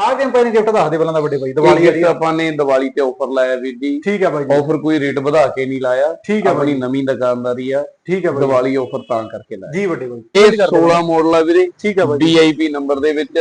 ਆਹ ਕੰਪਨੀ ਨੇ ਗਿਫਟ ਦੱਸ ਦੇ ਪਹਿਲਾਂ ਦਾ ਵੱਡੇ ਬਾਈ ਦੀਵਾਲੀ ਵਾਲੀ ਆਪਾਂ ਨੇ ਦੀਵਾਲੀ ਤੇ ਆਫਰ ਲਾਇਆ ਵੀਰ ਜੀ। ਠੀਕ ਹੈ ਜੀ। ਆਫਰ ਕੋਈ ਰੇਟ ਵਧਾ ਕੇ ਨਹੀਂ ਲਾਇਆ। ਠੀਕ ਹੈ ਆਪਣੀ ਨਵੀਂ ਦੁਕਾਨਦਾਰੀ ਆ। ਠੀਕ ਹੈ ਬਾਈ ਦੀਵਾਲੀ ਆਫਰ ਤਾਂ ਕਰਕੇ ਲਾਇਆ। ਜੀ ਵੱਡੇ ਬਾਈ ਇਹ 16 ਮਾਡਲ ਆ ਵੀਰੇ। ਠੀਕ ਹੈ ਬਾਈ VIP ਨੰਬਰ ਦੇ ਵਿੱਚ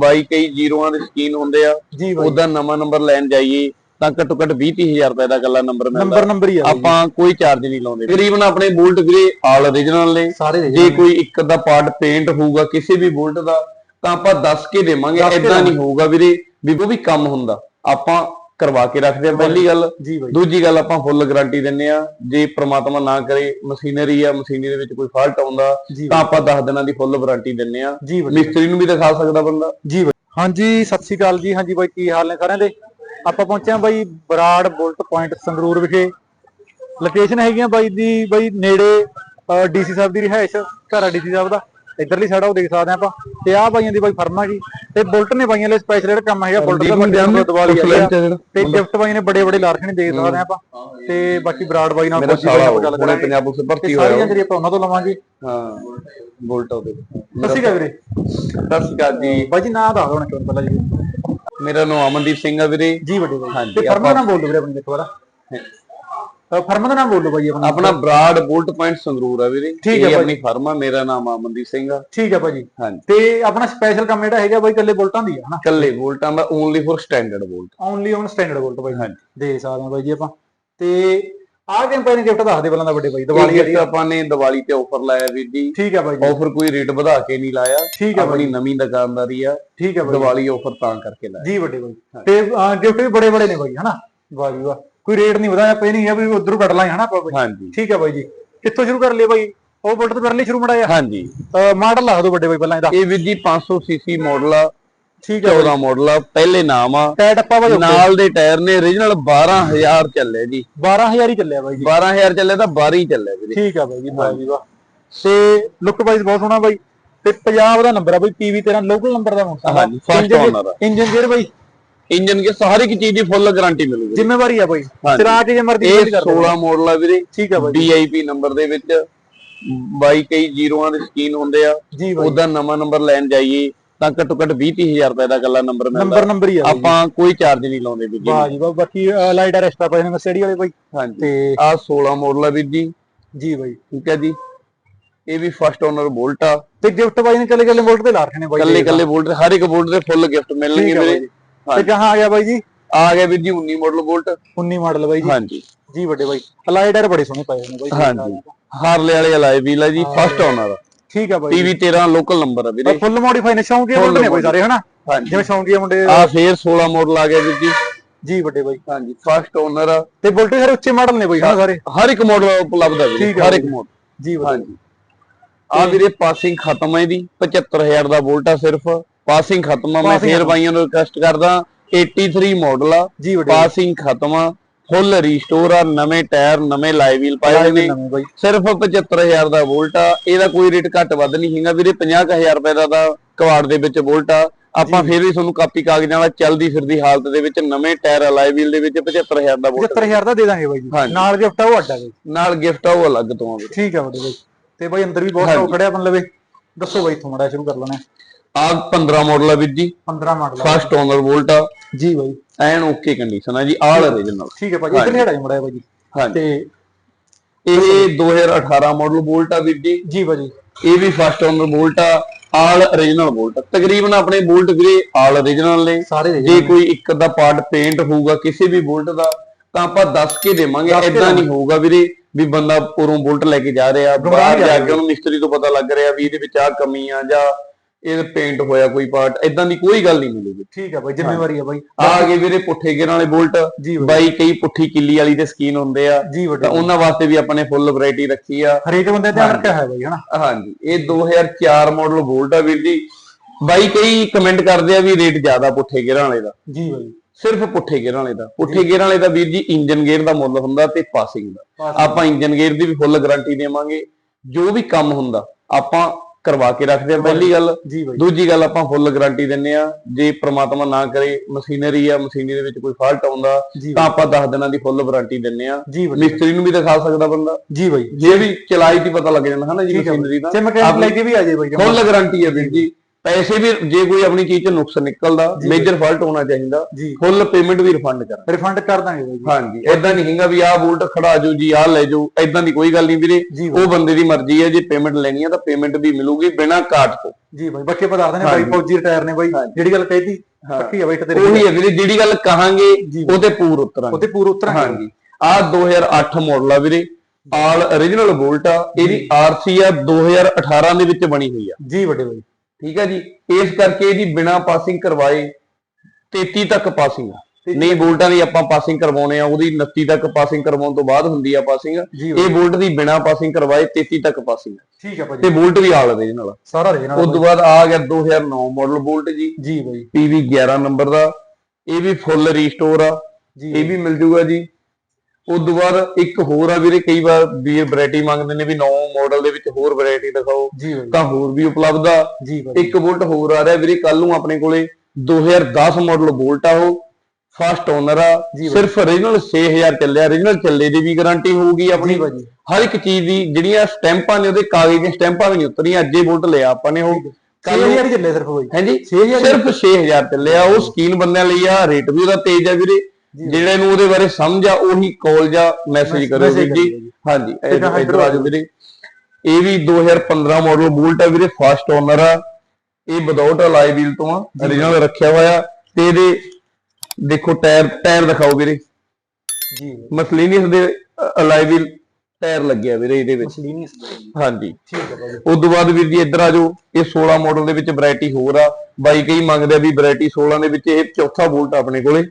ਬਾਈ ਕਈ ਜ਼ੀਰੋਆਂ ਦੇ ਸਕੀਨ ਹੁੰਦੇ ਆ। ਉਹਦਾ ਨਵਾਂ ਨੰਬਰ ਲੈਣ ਜਾਈਏ ਤਾਂ ਘੱਟੋ ਘੱਟ 20000 ਰੁਪਏ ਦਾ ਗੱਲਾ ਨੰਬਰ ਮਿਲਦਾ। ਨੰਬਰ ਨੰਬਰ ਹੀ ਆ। ਆਪਾਂ ਕੋਈ ਚਾਰਜ ਨਹੀਂ ਲਾਉਂਦੇ। ਤਕਰੀਬਨ ਆਪਣੇ ਬੁਲਟ ਵੀਰੇ ਆਲ origignal ਨੇ। ਜੇ ਕੋਈ ਇੱਕ ਦਾ ਪਾਰਟ ਪੇਂਟ ਹੋਊਗਾ ਕਿਸੇ ਵੀ ਬੁਲਟ ਦਾ ਤਾਂ ਆਪਾਂ ਦੱਸ ਕੇ ਦੇਵਾਂਗੇ ਇਦਾਂ ਨਹੀਂ ਹੋਊਗਾ ਵੀਰੇ ਵੀ ਉਹ ਵੀ ਕੰਮ ਹੁੰਦਾ। ਆਪਾਂ ਕਰਵਾ ਕੇ ਰੱਖਦੇ ਆ ਪਹਿਲੀ ਗੱਲ ਦੂਜੀ ਗੱਲ ਆਪਾਂ ਫੁੱਲ ਗਾਰੰਟੀ ਦਿੰਨੇ ਆ ਜੇ ਪ੍ਰਮਾਤਮਾ ਨਾ ਕਰੇ ਮਸ਼ੀਨਰੀ ਆ ਮਸ਼ੀਨਰੀ ਦੇ ਵਿੱਚ ਕੋਈ ਫਾਲਟ ਆਉਂਦਾ ਤਾਂ ਆਪਾਂ 10 ਦਿਨਾਂ ਦੀ ਫੁੱਲ ਵਾਰੰਟੀ ਦਿੰਨੇ ਆ ਮਿਸਤਰੀ ਨੂੰ ਵੀ ਦਿਖਾ ਸਕਦਾ ਬੰਦਾ। ਜੀ ਬਾਈ। ਹਾਂਜੀ ਸਤਿ ਸ਼੍ਰੀ ਅਕਾਲ ਜੀ। ਹਾਂਜੀ ਬਾਈ ਕੀ ਹਾਲ ਨੇ ਸਾਰਿਆਂ ਦੇ? ਆਪਾਂ ਪਹੁੰਚੇ ਹਾਂ ਬਾਈ ਬਰਾੜ ਬੁਲਟ ਪੁਆਇੰਟ ਸੰਗਰੂਰ ਵਿਖੇ। ਲੋਕੇਸ਼ਨ ਹੈਗੀਆਂ ਬਾਈ ਦੀ ਬਾਈ ਨੇੜੇ ਡੀਸੀ ਸਾਹਿਬ ਦੀ ਰਿਹਾਇਸ਼ ਘਰ ਆ ਡੀਸੀ ਸਾਹਿਬ ਦਾ। ਇਧਰਲੀ ਸਾਈਡ ਉਹ ਦੇਖ ਸਕਦੇ ਆਪਾਂ। ਤੇ ਆਹ ਬਾਈਆਂ ਦੀ ਬਾਈ ਫਰਮਾ ਜੀ ਤੇ ਬੁਲਟ ਨੇ ਬਾਈਆਂ ਲਈ ਸਪੈਸ਼ਲ ਜਿਹੜਾ ਕੰਮ ਹੈਗਾ ਬੁਲਟ ਦਾ ਵੱਡੇ ਨੂੰ ਦਿਵਾਲੀ ਆ। ਤੇ ਗਿਫਟ ਬਾਈ ਨੇ ਬੜੇ ਬੜੇ ਲਾਰਖਣੇ ਦੇ ਸਕਦੇ ਆਪਾਂ। ਤੇ ਬਾਕੀ ਬਰਾੜ ਬਾਈ ਨਾਲ ਨਾਲ ਗੱਲ ਕਰਾਂਗੇ। ਪੰਜਾਬ ਤੇ ਭਰਤੀ ਹੋਇਆ ਸਾਰੀਆਂ ਜਿਹੜੀ ਆਪਾਂ ਉਹਨਾਂ ਤੋਂ ਲਵਾਂਗੇ। ਹਾਂ ਬੁਲਟ ਉਹਦੇ ਸਤਿ ਸ਼੍ਰੀ ਅਕਾਲ ਵੀਰੇ। ਸਤਿ ਸ਼੍ਰੀ ਅਕਾਲ ਜੀ। ਬਾਈ ਜੀ ਨਾਂ ਦੱਸ ਨਾ ਕਿਉਂ ਪਹਿਲਾਂ ਜੀ। ਮੇਰਾ ਨਾਮ ਅਮਨਦੀਪ ਸਿੰਘ ਆ ਵੀਰੇ। ਜੀ ਵੱਡੇ ਬਾਈ। ਤੇ ਫਰਮਾ ਦਾ ਨਾਮ ਬੋਲ ਦਿਓ ਵੀਰੇ ਆਪਣੀ ਦੇਖੋ ਵਾਰਾ। ਫਰਮਾ ਦਾ ਨਾਮ ਬੋਲ ਬਾਈ ਆਪਣਾ। ਆਪਣਾ ਬਰਾਡ ਬੁਲਟ ਪੁਆਇੰਟ ਸੰਗਰੂਰ ਆ ਵੀਰੇ। ਠੀਕ ਹੈ ਭਾਈ। ਆਪਣੀ ਫਰਮ ਆ ਮੇਰਾ ਨਾਮ ਅਮਨਦੀਪ ਸਿੰਘ ਆ। ਠੀਕ ਹੈ ਭਾਜੀ ਹਾਂਜੀ। ਤੇ ਆਪਣਾ ਸਪੈਸ਼ਲ ਕੰਮ ਜਿਹੜਾ ਹੈਗਾ ਬਾਈ ਕੱਲੇ ਬੁਲਟਾਂ ਦੀ ਹੈ ਹਨਾ? ਕੱਲੇ ਬੁਲਟਾਂ ਦਾ only for standard bullet. Only on standard bullet ਬਾਈ। ਹਾਂਜੀ। ਦੇ ਸਕਦੇ ਬਾਈ ਜੀ ਆਪਾਂ। ਤੇ ਆਹ ਕੰਪਨੀ ਨੇ ਗਿਫਟ ਦੱਸ ਦੇ ਪਹਿਲਾਂ ਦਾ ਵੱਡੇ ਬਾਈ ਦੀਵਾਲੀ ਵਾਲੀ ਤੇ ਆਪਾਂ ਨੇ ਦੀਵਾਲੀ ਤੇ ਆਫਰ ਲਾਇਆ ਵੀਰ ਜੀ। ਠੀਕ ਹੈ ਜੀ। ਆਫਰ ਕੋਈ ਰੇਟ ਵਧਾ ਕੇ ਨਹੀਂ ਲਾਇਆ। ਠੀਕ ਹੈ ਆਪਣੀ ਬਾਈ। ਨਵੀਂ ਦੁਕਾਨਦਾਰੀ ਆ। ਠੀਕ ਹੈ ਬਾਈ। ਦੀਵਾਲੀ ਆਫਰ ਤਾਂ ਕਰਕੇ ਲਾਇਆ। ਜੀ ਵੱਡੇ ਬਾਈ। ਤੇ ਗਿਫਟ ਵੀ ਬੜੇ ਬੜੇ ਨੇ ਬਾਈ ਹਨਾ? ਵਾਹ ਜੀ ਵਾਹ। ਕੋਈ ਰੇਟ ਨਹੀਂ ਵਧਾਇਆ ਪਈ ਨਹੀਂ ਹੈ ਵੀ ਉਧਰੋਂ ਕੱਢ ਲਾਂਗੇ ਹਨਾ ਆਪਾਂ ਬਾਈ ਹਾਂਜੀ। ਠੀਕ ਹੈ ਬਾਈ ਜੀ। ਕਿੱਥੋਂ ਸ਼ੁਰੂ ਕਰ ਲਈਏ ਬਾਈ? ਉਹ ਬੁਲਟ ਤੋਂ ਲਈ ਸ਼ੁਰੂ ਮੜਾਇਆ ਹਾਂਜੀ। ਮਾਡਲ ਲਾ ਦਿਓ ਵੱਡੇ ਬਾਈ ਪਹਿਲਾਂ ਇਹਦਾ। ਇਹ ਵੀਰ ਜੀ 500 ਸੀਸੀ ਮਾਡਲ ਆ ਠੀਕ ਹੈ 14 ਮਾਡਲ ਆ ਪਹਿਲੇ ਨਾਮ ਆ। ਟਾਇਰ ਟੱਪਾ ਬਾਈ ਨਾਲ ਦੇ ਟਾਇਰ ਨੇ origignal 12000 ਚੱਲੇ ਜੀ। 12000 ਹੀ ਚੱਲਿਆ ਬਾਈ ਜੀ। 12000 ਚੱਲੇ ਤਾਂ 12 ਹੀ ਚੱਲੇ ਵੀਰੇ। ਠੀਕ ਆ ਬਾਈ ਜੀ ਵਾਹ ਜੀ ਵਾਹ। ਤੇ ਲੁੱਕ ਵਾਈਜ਼ ਬਹੁਤ ਸੋਹਣਾ ਬਾਈ। ਤੇ ਪੰਜਾਬ ਦਾ ਨੰਬਰ ਆ ਬਾਈ ਪੀਵੀ 13 ਲੋਕਲ ਨੰਬਰ ਦਾ ਮੋਟਾ ਹਾਂਜੀ, ਆ। ਇੰਜਨ ਗੇਅਰ ਬਾਈ। ਇੰਜਨ ਕੇ ਸਾਰੀ ਕੀ ਚੀਜ਼ ਦੀ ਫੁੱਲ ਗਾਰੰਟੀ ਮਿਲੂਗੀ। ਜ਼ਿੰਮੇਵਾਰੀ ਆ ਬਾਈ। ਕੇ ਜੇ ਮਰਜ਼ੀ ਇਹ ਚੇਂਜ ਕਰ ਦਿਓ 16 ਮਾਡਲ ਆ ਵੀਰੇ। ਠੀਕ ਆ ਬਾਈ। VIP ਨੰਬਰ ਦੇ ਵਿੱਚ ਬਾਈ ਕਈ ਜ਼ੀਰੋਆਂ ਦੇ ਸਕੀਨ ਹੁੰਦੇ ਆ। ਉਹਦਾ ਨਵਾਂ ਨੰਬਰ ਲੈਣ ਜਾਈਏ ਤਾਂ ਘੱਟੋ ਘੱਟ 20000 ਰੁਪਏ ਦਾ ਗੱਲਾ ਨੰਬਰ ਮਿਲਦਾ। ਨੰਬਰ ਨੰਬਰ ਹੀ ਆ। ਆਪਾਂ ਕੋਈ ਚਾਰਜ ਨਹੀਂ ਲਾਉਂਦੇ ਵੀਰ ਜੀ। ਵਾਹ ਜੀ ਵਾਹ ਬਾਕੀ ਲਾਈਟ ਰੈਸਟਾ ਪਏ ਨੇ ਮਸੇੜੀ ਵਾਲੇ ਬਾਈ। ਹਾਂਜੀ। ਤੇ ਆ 16 ਮਾਡਲ ਆ ਵੀਰ ਜੀ। ਜੀ ਬਾਈ। ਠੀਕ ਹੈ ਜੀ। ਇਹ ਵੀ ਫਸਟ ਓਨਰ ਬੋਲਟ ਆ। ਤੇ ਗਿਫਟ ਬਾਈ ਨੇ ਕੱਲੇ ਕੱਲੇ ਵੋਲਟ ਤੇ ਲਾ ਰੱਖੇ ਨੇ ਬਾਈ। ਕੱਲੇ ਕੱਲੇ ਬੋਲਟ ਹਰ ਇੱਕ ਬੋਲਟ ਦੇ ਫੁੱਲ ਗਿਫਟ ਮਿਲਣਗੇ ਬਾਈ। ਤੇ ਕਹਾਂ ਆ ਗਿਆ ਬਾਈ ਜੀ? ਆ ਗਿਆ ਵੀਰ ਜੀ 19 ਮਾਡਲ ਬੋਲਟ 19 ਮਾਡਲ ਬਾਈ ਜੀ। ਹਾਂਜੀ। ਜੀ ਵੱਡੇ ਬਾਈ। ਲਾਈਟਰ ਬੜੇ ਸੋਹਣੇ ਪਏ ਨੇ ਬਾਈ ਹਾਂਜੀ। ਹਾਰਲੇ ਵਾਲੇ ਅਲਾਈ ਵੀਲ ਆ ਜੀ ਫਸਟ ਓਨਰ ਠੀਕ ਆ ਬਾਈ ਟੀਵੀ 13 ਲੋਕਲ ਨੰਬਰ ਆ ਵੀਰੇ। ਫੁੱਲ ਮੋਡੀਫਾਈ ਨੇ ਸ਼ੌਂਕੀ ਮੁੰਡੇ ਨੇ ਬਾਈ ਸਾਰੇ ਹਨਾ? ਜਿਵੇਂ ਸ਼ੌਂਕੀ ਮੁੰਡੇ ਆ ਫੇਰ 16 ਮਾਡਲ ਆ ਗਿਆ ਵੀਰ ਜੀ। ਜੀ ਵੱਡੇ ਬਾਈ। ਹਾਂਜੀ ਫਸਟ ਓਨਰ ਤੇ ਬੁਲਟ ਸਾਰੇ ਉੱਚੇ ਮਾਡਲ ਨੇ ਬਾਈ ਹਨਾ ਸਾਰੇ? ਹਰ ਇੱਕ ਮਾਡਲ ਉਪਲਬਧ ਹੈ ਆ ਹਰ ਇੱਕ। ਮਾਡਲ ਜੀ ਹਾਂਜੀ। ਆ ਵੀਰੇ ਪਾਸਿੰਗ ਖਤਮ ਹੈ ਇਹਦੀ 75000 ਦਾ ਵੋਲਟ ਆ ਸਿਰਫ। ਪਾਸਿੰਗ ਖਤਮ ਆ ਮੈਂ Passing ਫੇਰ ਬਾਈਆਂ ਨੂੰ ਰਿਕਵੈਸਟ ਕਰਦਾ 83 ਮਾਡਲ ਆ ਜੀ ਵੱਡੇ ਪਾਸਿੰਗ ਖਤਮ ਆ ਫੁੱਲ ਰੀਸਟੋਰ ਆ ਨਵੇਂ ਟਾਇਰ ਨਵੇਂ ਲਾਈ ਵੀਲ ਪਾਏ ਹੋਏ ਨੇ। ਨਵੇਂ ਬਾਈ। ਸਿਰਫ 75000 ਦਾ ਵੋਲਟ ਆ ਇਹਦਾ ਕੋਈ ਰੇਟ ਘੱਟ ਵੱਧ ਨਹੀਂ ਹੈਗਾ। ਵੀਰੇ 50000 ਰੁਪਏ ਦਾ ਤਾਂ ਕਵਾੜ ਦੇ ਵਿੱਚ ਵੋਲਟ ਆ। ਆਪਾਂ ਫੇਰ ਵੀ ਤੁਹਾਨੂੰ ਕਾਪੀ ਕਾਗਜ਼ਾਂ ਵਾਲਾ ਚੱਲਦੀ ਫਿਰਦੀ ਹਾਲਤ ਦੇ ਵਿੱਚ ਨਵੇਂ ਟਾਇਰ ਅਲਾਈ ਵੀਲ ਦੇ ਵਿੱਚ 75000 ਦਾ ਵੋਲਟ 75000 ਦਾ ਦੇ ਦਾਂਗੇ ਬਾਈ ਜੀ। ਹਾਂਜੀ। ਨਾਲ ਗਿਫਟ ਆ ਉਹ ਅੱਡਾ ਬਾਈ। ਨਾਲ ਗਿਫਟ ਆ ਉਹ ਅਲੱਗ ਤੋਂ ਆ ਵੀਰੇ। ਠੀਕ ਆ ਵੱਡੇ ਬਾਈ। ਤੇ ਬਾਈ ਅੰਦਰ ਵੀ ਬਹੁਤ ਸਟਾਕ ਖੜਿਆ ਬਣ ਲਵੇ ਦੱਸੋ ਬਾਈ ਮੜਾ ਸ਼ੁਰੂ ਕਰ ਲੈਣਾ ਆ 15 ਮਾਡਲ ਆ ਵੀਰ ਜੀ। 15 ਮਾਡਲ ਫਸਟ ਓਨਰ ਵੋਲਟ ਆ। ਜੀ ਬਾਈ। ਐਨ ਓਕੇ ਕੰਡੀਸ਼ਨ ਆ ਜੀ ਆਲ origignal ਠੀਕ ਹੈ ਭਾਜੀ ਇੱਧਰ ਹਟਾ ਜੀ ਮੜਾ ਬਾਈ ਜੀ ਹਾਂਜੀ। ਤੇ ਇਹ 2018 ਮਾਡਲ ਵੋਲਟ ਆ ਵੀਰ ਜੀ। ਜੀ ਬਾਈ ਇਹ ਵੀ ਫਸਟ ਓਨਰ ਵੋਲਟ ਆ ਆਲ origignal ਵੋਲਟ ਤਕਰੀਬਨ ਆਪਣੇ ਵੋਲਟ ਵੀਰੇ ਆਲ origignal ਨੇ। ਜੇ ਕੋਈ ਇੱਕ ਦਾ ਪਾਰਟ ਪੇਂਟ ਹੋਊਗਾ ਕਿਸੇ ਵੀ ਬੁਲਟ ਦਾ ਤਾਂ ਆਪਾਂ ਦੱਸ ਕੇ ਦੇਵਾਂਗੇ। ਇਦਾਂ ਨਹੀਂ ਹੋਊਗਾ ਵੀਰੇ ਵੀ ਬੰਦਾ ਉਰੋਂ ਬੁਲਟ ਲੈ ਕੇ ਜਾ ਰਿਹਾ। ਬਾਹਰ ਜਾ ਜਾ ਕੇ ਉਹਨੂੰ ਮਿਸਤਰੀ ਤੋਂ ਪਤਾ ਲੱਗ ਰਿਹਾ ਵੀ ਇਹਦੇ ਵਿੱਚ ਆ ਕਮੀ ਆ ਜਾਂ ਇਹ ਪੇਂਟ ਹੋਇਆ ਕੋਈ ਪਾਰਟ ਇਦਾਂ ਦੀ ਕੋਈ ਗੱਲ ਨਹੀਂ ਮਿਲੂਗੀ। ਠੀਕ ਹੈ ਬਾਈ ਜ਼ਿੰਮੇਵਾਰੀ ਆ ਬਾਈ। ਆ ਗਏ ਵੀਰੇ ਪੁੱਠੇ ਗਿਰਾਂ ਵਾਲੇ ਬੁਲਟ। ਬਾਈ। ਕਈ ਪੁੱਠੀ ਕਿੱਲੀ ਵਾਲੀ ਦੇ ਸਕੀਨ ਹੁੰਦੇ ਆ। ਤਾਂ ਉਹਨਾਂ ਵਾਸਤੇ ਵੀ ਆਪਾਂ ਨੇ ਫੁੱਲ ਵੈਰਾਈਟੀ ਰੱਖੀ ਆ। ਹਰੇਕ ਬੰਦੇ ਧਿਆਨ ਰੱਖਿਆ ਹੈ ਬਾਈ ਹਨਾ? ਹਾਂਜੀ। ਇਹ 2004 ਮਾਡਲ ਵੋਲਟ ਆ ਵੀਰ ਜੀ। ਬਾਈ ਕਈ ਕਮੈਂਟ ਕਰਦੇ ਆ ਵੀ ਰੇਟ ਜ਼ਿਆਦਾ ਪੁੱਠੇ ਗੇਅਰਾਂ ਵਾਲੇ ਦਾ। ਜੀ ਬਾਈ। ਸਿਰਫ ਪੁੱਠੇ ਗੇਅਰਾਂ ਵਾਲੇ ਦਾ। ਪੁੱਠੇ ਗੇਅਰਾਂ ਵਾਲੇ ਦਾ ਵੀਰ ਜੀ ਇੰਜਨ ਗੇਅਰ ਦਾ ਮੁੱਲ ਹੁੰਦਾ ਤੇ ਪਾਸਿੰਗ ਦਾ। ਆਪਾਂ ਇੰਜਨ ਗੇਅਰ ਦੀ ਵੀ ਫੁੱਲ ਗਾਰੰਟੀ ਦੇਵਾਂਗੇ। ਜੋ ਵੀ ਕੰਮ ਹੁੰਦਾ ਆਪਾਂ ਕਰਵਾ ਕੇ ਰੱਖਦੇ ਆ। ਪਹਿਲੀ ਗੱਲ ਦੂਜੀ ਗੱਲ ਆਪਾਂ ਫੁੱਲ ਗਾਰੰਟੀ ਦਿੰਨੇ ਆ ਜੇ ਪ੍ਰਮਾਤਮਾ ਨਾ ਕਰੇ ਮਸ਼ੀਨਰੀ ਆ ਮਸ਼ੀਨਰੀ ਦੇ ਵਿੱਚ ਕੋਈ ਫਾਲਟ ਆਉਂਦਾ ਤਾਂ ਆਪਾਂ 10 ਦਿਨਾਂ ਦੀ ਫੁੱਲ ਵਾਰੰਟੀ ਦਿੰਨੇ ਆ। ਮਿਸਤਰੀ ਨੂੰ ਵੀ ਦਿਖਾ ਸਕਦਾ ਬੰਦਾ। ਜੀ ਬਾਈ। ਜੇ ਵੀ ਚਲਾਈ ਦੀ ਪਤਾ ਲੱਗ ਜਾਂਦਾ ਹਨਾ ਜੀ ਮਸ਼ੀਨਰੀ ਦਾ। ਤੇ ਮਕੈਨਿਕ ਲੈ ਕੇ ਵੀ ਆ ਜਾਏ ਬਾਈ ਜਮਾਂ। ਫੁੱਲ ਗਾਰੰਟੀ ਹੈ ਵੀਰ ਜੀ। ਪੈਸੇ ਵੀ ਜੇ ਕੋਈ ਆਪਣੀ ਚੀਜ਼ 'ਚ ਨੁਕਸ ਨਿਕਲਦਾ ਜੀ। ਮੇਜਰ ਫਾਲਟ ਹੋਣਾ ਚਾਹੀਦਾ ਜੀ। ਫੁੱਲ ਪੇਮੈਂਟ ਵੀ ਰਿਫੰਡ ਕਰਾਂ ਰਿਫੰਡ ਕਰ ਦਾਂਗੇ ਬਾਈ ਜੀ। ਹਾਂਜੀ ਐਦਾਂ ਨਹੀਂ ਹੈਗਾ ਵੀ ਆਹ ਬੁਲਟ ਖੜਾ ਜਾਓ ਜੀ ਆਹ ਲੈ ਜਾਓ ਐਦਾਂ ਦੀ ਕੋਈ ਗੱਲ ਨਹੀਂ ਵੀਰੇ। ਜੀ। ਉਹ ਬੰਦੇ ਦੀ ਮਰਜ਼ੀ ਹੈ ਜੇ ਪੇਮੈਂਟ ਲੈਣੀ ਹੈ ਤਾਂ ਪੇਮੈਂਟ ਵੀ ਮਿਲੂਗੀ ਬਿਨਾਂ ਕਾਟ ਤੋਂ। ਜੀ ਬਾਈ ਬਾਕੀ ਦੱਸ ਦਿੰਦੇ ਬਾਈ। ਫੌਜੀ ਰਿਟਾਇਰ ਨੇ ਬਾਈ। ਜਿਹੜੀ ਗੱਲ ਕਹਿਤੀ ਹਾਂ। ਪੱਕੀ ਆ ਬਾਈ ਤੇ ਉਹੀ ਹੈ ਵੀਰੇ ਜਿਹੜੀ ਗੱਲ ਕਹਾਂਗੇ ਜੀ। ਉਹਤੇ ਪੂਰ ਉਤਰਾਂਗੇ। ਉਹਤੇ ਪੂਰਾ ਉਤਰਾਂਗੇ। ਹਾਂਜੀ। ਆਹ 2008 ਮਾਡਲ ਆ ਵੀਰੇ। ਆਲ origignal ਬੁਲਟ ਆ ਇਹਦੀ ਆਰਸੀ ਆ 2018 ਦੇ ਵਿੱਚ ਬਣੀ ਹੋਈ ਆ। ਜੀ ਵੱਡੇ ਬਾਈ। ਠੀਕ ਹੈ ਜੀ? ਇਸ ਕਰਕੇ ਇਹਦੀ ਬਿਨਾ ਪਾਸਿੰਗ ਕਰਵਾਏ 33 ਤੱਕ ਪਾਸਿੰਗ ਨਹੀਂ ਬੁਲਟਾਂ ਦੀ ਆਪਾਂ ਪਾਸਿੰਗ ਕਰਵਾਉਣੇ ਆ ਉਹਦੀ 29 ਤੱਕ ਪਾਸਿੰਗ ਕਰਵਾਉਣ ਤੋਂ ਬਾਅਦ ਹੁੰਦੀ ਆ ਪਾਸਿੰਗ ਇਹ ਬੁਲਟ ਦੀ ਬਿਨਾ ਪਾਸਿੰਗ ਕਰਵਾਏ 33 ਤੱਕ ਪਾਸਿੰਗ ਠੀਕ ਆ ਤੇ ਭਾਜੀ ਬੁਲਟ ਵੀ ਆਲ origignal ਆ। ਸਾਰਾ ਰੇ ਨਾਲ ਉਸ ਤੋਂ ਬਾਅਦ ਆ ਗਿਆ 2009 ਮਾਡਲ ਬੁਲਟ ਜੀ। ਜੀ ਬਾਈ PV 11 ਨੰਬਰ ਦਾ। ਇਹ ਵੀ ਫੁੱਲ ਰੀਸਟੋਰ ਆ। ਇਹ ਵੀ ਮਿਲ ਜੂਗਾ ਜੀ। ਉਸ ਤੋਂ ਬਾਅਦ ਇੱਕ ਹੋਰ ਆ ਵੀਰੇ ਕਈ ਵਾਰ ਵੀਰ ਵੈਰਾਈਟੀ ਮੰਗਦੇ ਨੇ ਵੀ ਨੌ ਮਾਡਲ ਦੇ ਵਿੱਚ ਹੋਰ ਵੈਰਾਈਟੀ ਦਿਖਾਓ ਤਾਂ ਹੋਰ ਵੀ ਉਪਲਬਧ ਆ। ਜੀ ਬਾਈ। ਇੱਕ ਬੁਲਟ ਹੋਰ ਆ ਰਿਹਾ ਵੀਰੇ ਕੱਲ ਨੂੰ ਆਪਣੇ ਕੋਲੇ 2010 ਮਾਡਲ ਬੁਲਟ ਆ ਉਹ ਫਸਟ ਓਨਰ ਆ। ਸਿਰਫ origignal 6000 ਚੱਲਿਆ origignal ਚੱਲੇ ਦੀ ਵੀ ਗਾਰੰਟੀ ਹੋਊਗੀ ਆਪਣੀ। ਹਰ ਇੱਕ ਚੀਜ਼ ਦੀ ਜਿਹੜੀਆਂ ਸਟੈਂਪਾਂ ਨੇ ਉਹਦੇ ਕਾਗਜ਼ ਦੀਆਂ ਸਟੈਂਪਾਂ ਵੀ ਨਹੀਂ ਉਤਰੀਆਂ ਅੱਜੇ ਬੁਲਟ ਲਿਆ ਆਪਾਂ ਨੇ ਉਹ। ਕੱਲ ਨੂੰ 6000 ਹੀ ਚੱਲੇ ਸਿਰਫ ਬਾਈ। ਹਾਂਜੀ 6000 ਸਿਰਫ 6000 ਚੱਲਿਆ ਉਹ ਸਕੀਨ ਬੰਦਿਆਂ ਲਈ ਆ ਰੇਟ ਵੀ ਉਹਦਾ ਤੇਜ਼ ਆ ਵੀਰੇ। ਜਿਹੜੇ ਨੂੰ ਉਹਦੇ ਬਾਰੇ ਸਮਝ ਆ ਉਹੀ ਕਾਲ ਜਾਂ ਮੈਸੇਜ ਕਰੋ message ਵੀਰ ਜੀ। ਕਰਿਓ। ਹਾਂਜੀ ਇੱਧਰ ਆ ਜਾਓ ਵੀਰੇ। ਇਹ ਵੀ 2015 ਮਾਡਲ ਬੁਲਟ ਆ ਵੀਰੇ ਫਸਟ ਓਨਰ ਆ। ਇਹ ਵਿਦਆਊਟ ਅਲਾਈ ਵੀਲ ਤੋਂ ਆ origignal ਰੱਖਿਆ ਹੋਇਆ। ਤੇ ਇਹਦੇ ਦੇਖੋ ਟਾਇਰ ਟਾਇਰ ਦਿਖਾਓ ਵੀਰੇ। ਜੀ। ਮਸਲੀਨੀਅਸ ਦੇ ਅਲਾਈ ਵੀਲ ਟਾਇਰ ਲੱਗਿਆ ਵੀਰੇ ਇਹਦੇ ਵਿੱਚ। ਮਸਲੀਨੀ ਹਾਂਜੀ। ਠੀਕ ਆ ਭਾਜੀ। ਉਸ ਤੋਂ ਬਾਅਦ ਵੀਰ ਜੀ ਇੱਧਰ ਆ ਜਾਓ। ਇਹ 16 ਮਾਡਲ ਦੇ ਵਿੱਚ ਵੈਰਾਈਟੀ ਹੋਰ ਆ। ਬਾਈ ਕਈ ਮੰਗਦੇ ਆ ਵੀ ਵੈਰਾਈਟੀ 16 ਦੇ ਵਿੱਚ ਇਹ ਚੌਥਾ ਬੁਲਟ ਆਪਣੇ ਕੋਲੇ।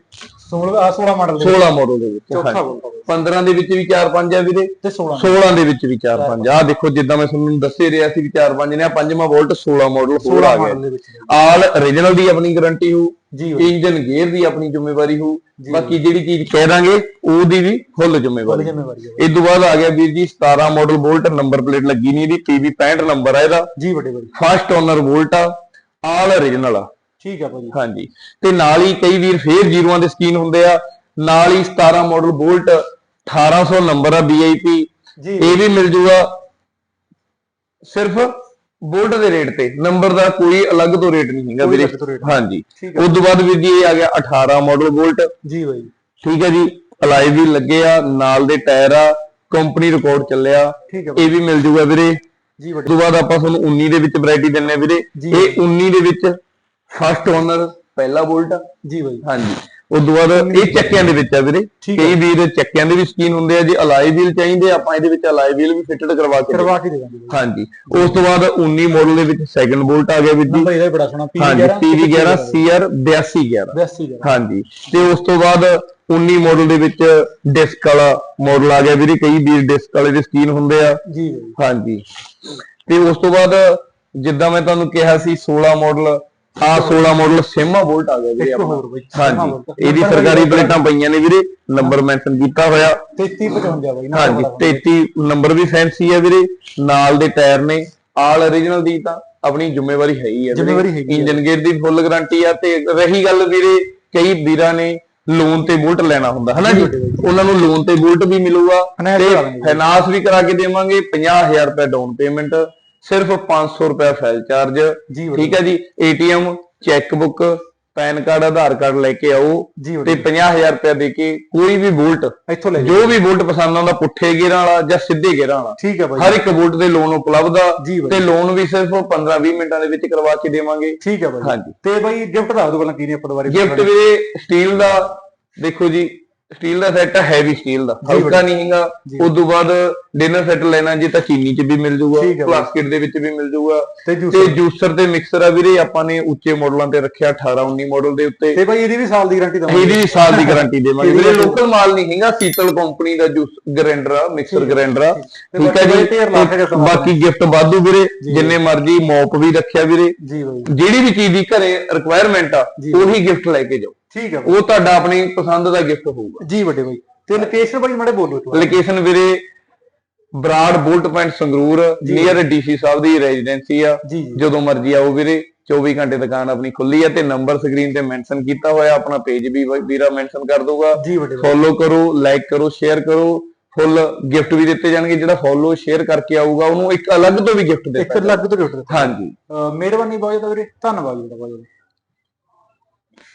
16 ਆ 16 ਮਾਡਲ ਦੇ 16 ਮਾਡਲ ਦੇ ਵਿੱਚ ਚੌਥਾ ਹਾਂਜੀ। ਬੋਲਦਾ 15 ਦੇ ਵਿੱਚ ਵੀ 4-5 ਆ ਵੀਰੇ। ਤੇ 16 16 ਦੇ ਵਿੱਚ ਵੀ 4-5 ਆ ਦੇਖੋ ਜਿੱਦਾਂ ਮੈਂ ਤੁਹਾਨੂੰ ਦੱਸੇ ਰਿਹਾ ਸੀ ਵੀ 4-5 ਨੇ ਆ ਪੰਜਵਾਂ ਬੁਲਟ 16 ਮਾਡਲ ਹੋਰ 16 ਆ ਗਿਆ। ਆਲ origignal ਦੀ ਆਪਣੀ ਗਾਰੰਟੀ ਹੋ ਇੰਜਨ ਗੇਅਰ ਦੀ ਆਪਣੀ ਜ਼ਿੰਮੇਵਾਰੀ ਹੋ ਬਾਕੀ ਜਿਹੜੀ ਚੀਜ਼ ਕਹਿ ਦਾਂਗੇ ਉਹਦੀ ਵੀ ਫੁੱਲ ਜ਼ਿੰਮੇਵਾਰੀ। ਜ਼ਿੰਮੇਵਾਰੀ ਹੈ। ਇਸ ਤੋਂ ਬਾਅਦ ਆ ਗਿਆ ਵੀਰ ਜੀ 17 ਮਾਡਲ ਬੁਲਟ ਨੰਬਰ ਪਲੇਟ ਲੱਗੀ ਨਹੀਂ ਇਹਦੀ PV 65 ਨੰਬਰ ਆ ਇਹਦਾ। ਜੀ ਵੱਡੇ ਬਾਈ। ਫਸਟ ਓਨਰ ਬੁਲਟ ਆ। ਆਲ origignal ਆ। ਠੀਕ ਆ ਭਾਜੀ। ਹਾਂਜੀ। ਤੇ ਨਾਲ ਹੀ ਕਈ ਵੀਰ ਫੇਰ ਜ਼ੀਰੋਆਂ ਦੇ ਸਕੀਨ ਹੁੰਦੇ ਆ। ਨਾਲ ਹੀ 17 ਮਾਡਲ ਬੁਲਟ 1800 ਨੰਬਰ ਆ VIP ਜੀ। ਇਹ ਵੀ ਮਿਲ ਜੂਗਾ ਸਿਰਫ ਬੁਲਟ ਦੇ ਰੇਟ ਤੇ। ਨੰਬਰ ਦਾ ਕੋਈ ਅਲੱਗ ਤੋਂ ਰੇਟ ਨਹੀਂ ਹੈਗਾ ਵੀਰੇ। ਹਾਂਜੀ। ਉਸ ਤੋਂ ਬਾਅਦ ਵੀਰ ਜੀ ਇਹ ਆ ਗਿਆ 18 ਮਾਡਲ ਬੁਲਟ ਜੀ ਬਾਈ ਠੀਕ ਹੈ ਜੀ। ਅਲਾਈ ਵੀ ਲੱਗੇ ਆ। ਨਾਲ ਦੇ ਟਾਇਰ ਆ। ਕੰਪਨੀ ਰਿਕਾਰਡ ਚੱਲਿਆ। ਇਹ ਵੀ ਮਿਲ ਜੂਗਾ ਵੀਰੇ। ਜੀ ਵੱਡੇ ਤੋਂ ਬਾਅਦ ਆਪਾਂ ਤੁਹਾਨੂੰ 19 ਦੇ ਵਿੱਚ ਵੈਰਾਈਟੀ ਦਿੰਨੇ ਵੀਰੇ। ਇਹ 19 ਦੇ ਵਿੱਚ ਫਸਟ ਓਨਰ ਪਹਿਲਾ ਬੁਲਟ ਜੀ ਬਾਈ। ਹਾਂਜੀ। ਉਸ ਤੋਂ ਬਾਅਦ ਇਹ ਚੱਕਿਆਂ ਦੇ ਵਿੱਚ ਆ ਵੀਰੇ। ਕਈ ਵੀਰ ਚੱਕਿਆਂ ਦੇ ਵੀ ਸਕੀਨ ਹੁੰਦੇ ਆ ਜੇ ਅਲਾਈ ਵੀਲ ਚਾਹੀਦੇ ਆਪਾਂ ਇਹਦੇ ਵਿੱਚ ਅਲਾਈ ਵੀਲ ਵੀ ਫਿੱਟਡ ਕਰਵਾ ਕੇ ਕਰਵਾ ਕੇ ਦੇ ਦਾਂਗੇ। ਹਾਂਜੀ। ਉਸ ਤੋਂ ਬਾਅਦ 19 ਮਾਡਲ ਦੇ ਵਿੱਚ ਸੈਕੰਡ ਬੁਲਟ ਆ ਗਿਆ ਵੀਰ ਜੀ। ਇਹਦਾ ਬੜਾ ਸੋਹਣਾ। ਹਾਂਜੀ PV11 PV11 CR 8211 82 ਦਾ ਹਾਂਜੀ। ਤੇ ਉਸ ਤੋਂ ਬਾਅਦ 19 ਮਾਡਲ ਦੇ ਵਿੱਚ ਡਿਸਕ ਵਾਲਾ ਮਾਡਲ ਆ ਗਿਆ ਵੀਰੇ ਕਈ ਵੀਰ ਡਿਸਕ ਵਾਲੇ ਦੇ ਸਕੀਨ ਹੁੰਦੇ ਆ। ਜੀ ਹਾਂਜੀ। ਤੇ ਉਸ ਤੋਂ ਬਾਅਦ ਜਿੱਦਾਂ ਮੈਂ ਤੁਹਾਨੂੰ ਕਿਹਾ ਸੀ 16 ਮਾਡਲ ਆ 16 ਮਾਡਲ ਸੇਮਾ ਵੋਲਟ ਆ ਗਿਆ ਵੀਰੇ ਹਾਂਜੀ। ਇਹਦੀ ਸਰਕਾਰੀ ਪਲੇਟਾਂ ਪਈਆਂ ਨੇ ਵੀਰੇ ਨੰਬਰ ਮੈਂਸ਼ਨ ਕੀਤਾ ਹੋਇਆ। 3355 ਬਾਈ ਹਾਂਜੀ 33 ਨੰਬਰ ਵੀ ਫੈਂਸੀ ਹੈ ਵੀਰੇ ਨਾਲ ਦੇ ਟਾਇਰ ਨੇ ਆਲ origignal ਦੀ ਤਾਂ ਆਪਣੀ ਜ਼ਿੰਮੇਵਾਰੀ ਹੈ ਹੀ ਹੈ ਜ਼ਿੰਮੇਵਾਰੀ ਹੈਗੀ ਹੈ। ਇੰਜਨ ਗੇਅਰ ਦੀ ਫੁੱਲ ਗਾਰੰਟੀ ਆ ਤੇ ਰਹੀ ਗੱਲ ਵੀਰੇ ਕਈ ਵੀਰਾਂ ਨੇ ਲੋਨ ਤੇ ਬੁਲਟ ਲੈਣਾ ਹੁੰਦਾ ਹਨਾ ਜੀ। ਉਹਨਾਂ ਨੂੰ ਲੋਨ ਤੇ ਬੁਲਟ ਵੀ ਮਿਲੂਗਾ ਤੇ। ਫਾਈਨਾਂਸ ਵੀ ਕਰਾ ਕੇ ਦੇਵਾਂਗੇ 50000 ਰੁਪਏ ਡਾਊਨ ਪੇਮੈਂਟ ਸਿਰਫ 500 ਰੁਪਏ ਫਾਈਲ ਚਾਰਜ ਠੀਕ ਹੈ ਜੀ ATM cheque book PAN card Aadhaar card ਲੈ ਕੇ ਆਓ ਤੇ ਬਾਈ 50000 ਰੁਪਏ ਦੇ ਕੇ ਕੋਈ ਵੀ ਬੁਲਟ ਇੱਥੋਂ ਲੈ ਜੋ ਵੀ ਬੁਲਟ ਪਸੰਦ ਆਉਂਦਾ ਪੁੱਠੇ ਗੇਰਾਂ ਵਾਲਾ ਜਾਂ ਸਿੱਧੇ ਗੇਰਾਂ ਵਾਲਾ। ਠੀਕ ਹੈ ਬਾਈ। ਹਰ ਇੱਕ ਬੁਲਟ ਦੇ ਲੋਨ ਉਪਲਬਧ ਆ। ਤੇ ਲੋਨ ਵੀ ਸਿਰਫ 15-20 ਮਿੰਟਾਂ ਦੇ ਵਿੱਚ ਕਰਵਾ ਕੇ ਦੇਵਾਂਗੇ। ਠੀਕ ਹੈ ਬਾਈ। ਹਾਂਜੀ। ਤੇ ਬਾਈ ਗਿਫਟ ਦੱਸ ਦਿਓ ਪਹਿਲਾਂ ਕੀ ਨੇ ਆਪਾਂ ਦੁਬਾਰੇ ਗਿਫਟ ਵੀਰੇ ਸਟੀਲ ਦਾ ਦੇਖੋ ਜੀ ਸਟੀਲ ਦਾ ਸੈੱਟ ਹੈਵੀ ਸਟੀਲ ਦਾ। ਹਲਕਾ ਨਹੀਂ ਹੈਗਾ। ਉਸ ਤੋਂ ਬਾਅਦ ਡਿਨਰ ਸੈੱਟ ਲੈਣਾ ਜੇ ਤਾਂ ਚੀਨੀ ਚ ਵੀ ਮਿਲ ਜਾਊਗਾ। ਪਲਾਸਟਿਕ ਦੇ ਵਿੱਚ ਵੀ ਮਿਲ ਜਾਊਗਾ ਤੇ ਤੇ ਜੂਸ ਜੂਸਰ ਤੇ ਮਿਕਸਰ ਆ ਵੀਰੇ ਆਪਾਂ ਨੇ ਉੱਚੇ ਮਾਡਲਾਂ ਤੇ ਰੱਖਿਆ 18 19 ਮਾਡਲ ਦੇ ਉੱਤੇ। ਤੇ ਬਾਈ ਇਹਦੀ ਵੀ ਸਾਲ ਦੀ ਗਾਰੰਟੀ ਦਵਾਂਗੇ। ਇਹਦੀ ਵੀ ਸਾਲ ਦੀ ਗਾਰੰਟੀ ਦੇਵਾਂਗੇ। ਵੀਰੇ ਲੋਕਲ ਮਾਲ ਨਹੀਂ ਹੈਗਾ ਸੀਤਲ ਕੰਪਨੀ ਦਾ ਜੂਸ ਗ੍ਰਾਈਂਡਰ ਆ ਮਿਕਸਰ ਗ੍ਰਾਈਂਡਰ ਆ। ਠੀਕ ਹੈ ਜੀ। ਬਾਕੀ ਗਿਫਟ ਵਾਧੂ ਵੀਰੇ ਜਿੰਨੇ ਮਰਜ਼ੀ ਮੌਪ ਵੀ ਰੱਖਿਆ ਵੀਰੇ। ਜੀ ਬਾਈ। ਜਿਹੜੀ ਵੀ ਚੀਜ਼ ਦੀ ਘਰੇ ਰਿਕੁਆਇਰਮੈਂਟ ਆ। ਉਹੀ ਗਿਫਟ ਲੈ ਕੇ ਜਾਓ। ਠੀਕ ਹੈ ਉਹ ਤੁਹਾਡਾ ਆਪਣੀ ਪਸੰਦ ਦਾ ਗਿਫਟ ਹੋਊਗਾ। ਜੀ ਵੱਡੇ ਬਾਈ। ਤੇ ਲੋਕੇਸ਼ਨ ਬਾਈ ਮਾੜੇ ਬੋਲੋ ਲੋਕੇਸ਼ਨ ਵੀਰੇ Brar bullet point Sangrur near DC ਸਾਹਿਬ ਦੀ ਰੈਜ਼ੀਡੈਂਸੀ ਆ। ਜਦੋਂ ਮਰਜ਼ੀ ਆਓ ਵੀਰੇ 24 ਘੰਟੇ ਦੁਕਾਨ ਆਪਣੀ ਖੁੱਲੀ ਆ ਤੇ ਨੰਬਰ ਸਕਰੀਨ ਤੇ ਮੈਂਸ਼ਨ ਕੀਤਾ ਹੋਇਆ ਆਪਣਾ ਪੇਜ ਵੀ ਵੀਰਾ ਮੈਂਸ਼ਨ ਕਰ ਬਾਈ ਫੋਲੋ ਕਰੋ ਲਾਈਕ ਕਰੋ ਸ਼ੇਅਰ ਕਰੋ। ਫੁੱਲ ਗਿਫਟ ਵੀ ਦਿੱਤੇ ਜਾਣਗੇ ਜਿਹੜਾ ਫੋਲੋ ਸ਼ੇਅਰ ਕਰਕੇ ਆਊਗਾ ਉਹਨੂੰ ਇੱਕ ਅਲੱਗ ਤੋਂ ਵੀ ਗਿਫਟ ਇੱਕ ਦਿੱਤਾ ਲੱਗ ਤੋਂ ਜੁੜ ਦਿੱਤਾ। ਹਾਂਜੀ। ਮਿਹਰਬਾਨੀ ਬਹੁਤ ਜ਼ਿਆਦਾ ਵੀਰੇ ਧੰਨਵਾਦ ਜੀ ਬਹੁਤ